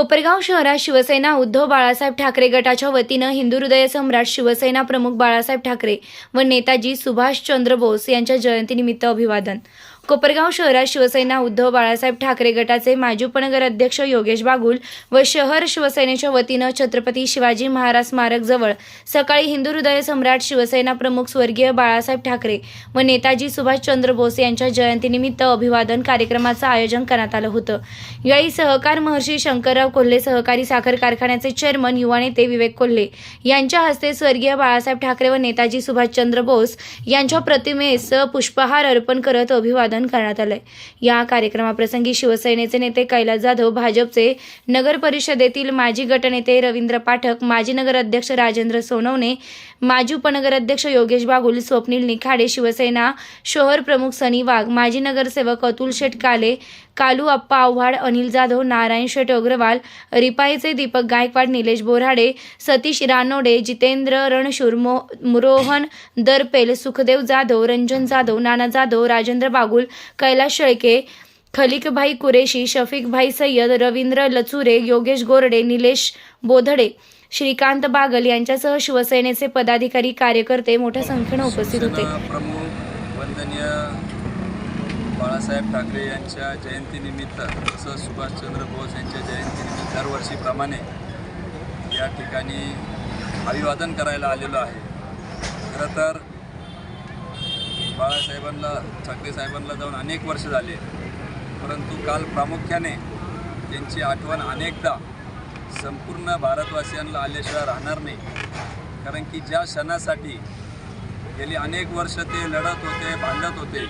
कोपरगाव शहरात शिवसेना उद्धव बाळासाहेब ठाकरे गटाच्या वतीनं हिंदू हृदय सम्राट शिवसेना प्रमुख बाळासाहेब ठाकरे व नेताजी सुभाषचंद्र बोस यांच्या जयंतीनिमित्त अभिवादन. कोपरगाव शहरात शिवसेना उद्धव बाळासाहेब ठाकरे गटाचे माजी उपनगर अध्यक्ष योगेश बागुल व शहर शिवसेनेच्या वतीनं छत्रपती शिवाजी महाराज स्मारक जवळ सकाळी हिंदू हृदय सम्राट शिवसेना प्रमुख स्वर्गीय बाळासाहेब ठाकरे व नेताजी सुभाषचंद्र बोस यांच्या जयंतीनिमित्त अभिवादन कार्यक्रमाचं आयोजन करण्यात आलं होतं. यावेळी सहकार महर्षी शंकरराव कोल्हे सहकारी साखर कारखान्याचे चेअरमन युवा नेते विवेक कोल्हे यांच्या हस्ते स्वर्गीय बाळासाहेब ठाकरे व नेताजी सुभाषचंद्र बोस यांच्या प्रतिमेस पुष्पहार अर्पण करत अभिवादन करण्यात आलंय. या कार्यक्रमाप्रसंगी शिवसेनेचे नेते कैलास जाधव भाजपचे नगर परिषदेतील माजी गटनेते रवींद्र पाठक माजी नगराध्यक्ष राजेंद्र सोनवणे माजी उपनगराध्यक्ष योगेश बागुल स्वप्नील निखाडे शिवसेना शहर प्रमुख सनी वाघ माजी नगरसेवक अतुल शेठ काले कालू अप्पा आव्हाड अनिल जाधव नारायण शेट अग्रवाल रिपाईचे दीपक गायकवाड निलेश बोराडे सतीश रानोडे जितेंद्र रणशूर मो रोहन दरपेल सुखदेव जाधव रंजन जाधव नाना जाधव राजेंद्र बागुल कैलास शेळके खलिकभाई कुरेशी शफिकभाई सय्यद रवींद्र लचुरे योगेश गोरडे निलेश बोधडे श्रीकांत बागल यांच्यासह शिवसेनेचे पदाधिकारी कार्यकर्ते मोठ्या संख्येनं उपस्थित होते. प्रमुख वंदनीय बाळासाहेब ठाकरे यांच्या जयंतीनिमित्त तसंच सुभाषचंद्र बोस यांच्या जयंतीनिमित्त दरवर्षीप्रमाणे या ठिकाणी अभिवादन करायला आलेलो आहे. खरं तर बाळासाहेबांना ठाकरे साहेबांना जाऊन अनेक वर्ष झाले. परंतु काल प्रामुख्याने त्यांची आठवण अनेकदा संपूर्ण भारतवासियांना आल्याशिवाय राहणार नाही. कारण की ज्या क्षणासाठी गेली अनेक वर्ष ते लढत होते भांडत होते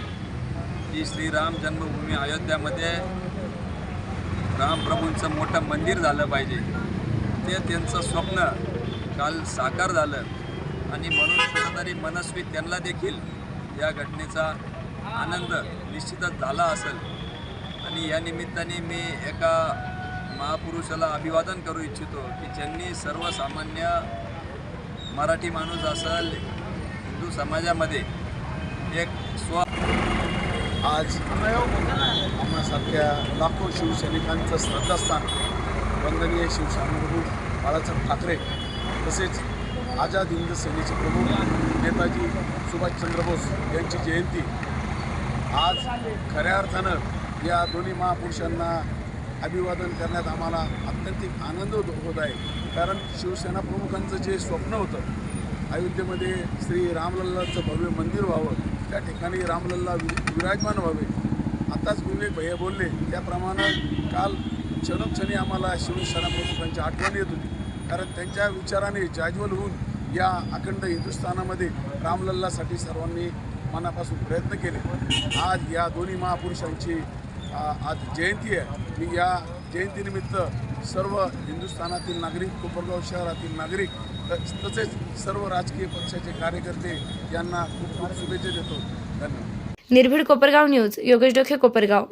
की श्रीराम जन्मभूमी अयोध्यामध्ये रामप्रभूंचं मोठं मंदिर झालं पाहिजे. ते त्यांचं स्वप्न काल साकार झालं. आणि म्हणून कुठंतरी मनस्वी त्यांना देखील या घटनेचा आनंद निश्चितच झाला असेल. आणि या निमित्ताने मी एका महापुरुषाला अभिवादन करू इच्छितो की ज्यांनी सर्वसामान्य मराठी माणूस असेल हिंदू समाजामध्ये एक स्व आज आम्हासारख्या लाखो शिवसैनिकांचं श्रद्धास्थान वंदनीय शिवसेना बाळासाहेब ठाकरे तसेच आझाद हिंद सेनेचे प्रमुख नेताजी सुभाषचंद्र बोस यांची जयंती. आज खऱ्या अर्थानं या दोन्ही महापुरुषांना अभिवादन करण्यात आम्हाला अत्यंतिक आनंद होत आहे. कारण शिवसेना प्रमुखांचं जे स्वप्न होतं अयोध्येमध्ये श्री रामलल्लाचं भव्य मंदिर व्हावं त्या ठिकाणी रामलल्ला वि विराजमान व्हावे. आत्ताच विवेक भैया बोलले. त्याप्रमाणे काल क्षणक्षणी आम्हाला शिवसेना प्रमुखांची आठवण येत होती. कारण त्यांच्या विचाराने जाज्वल होऊन या अखंड हिंदुस्थानामध्ये रामलल्लासाठी सर्वांनी मनापासून प्रयत्न केले. आज या दोन्ही महापुरुषांची आज जयंती आहे. मी या जयंतीनिमित्त सर्व हिंदुस्थानातील नागरिक कोपरगाव शहरातील नागरिक तसेच सर्व राजकीय पक्षाचे कार्यकर्ते यांना खूप खूप शुभेच्छा देतो. धन्यवाद. निर्भीड कोपरगाव न्यूज योगेश डोखे कोपरगाव.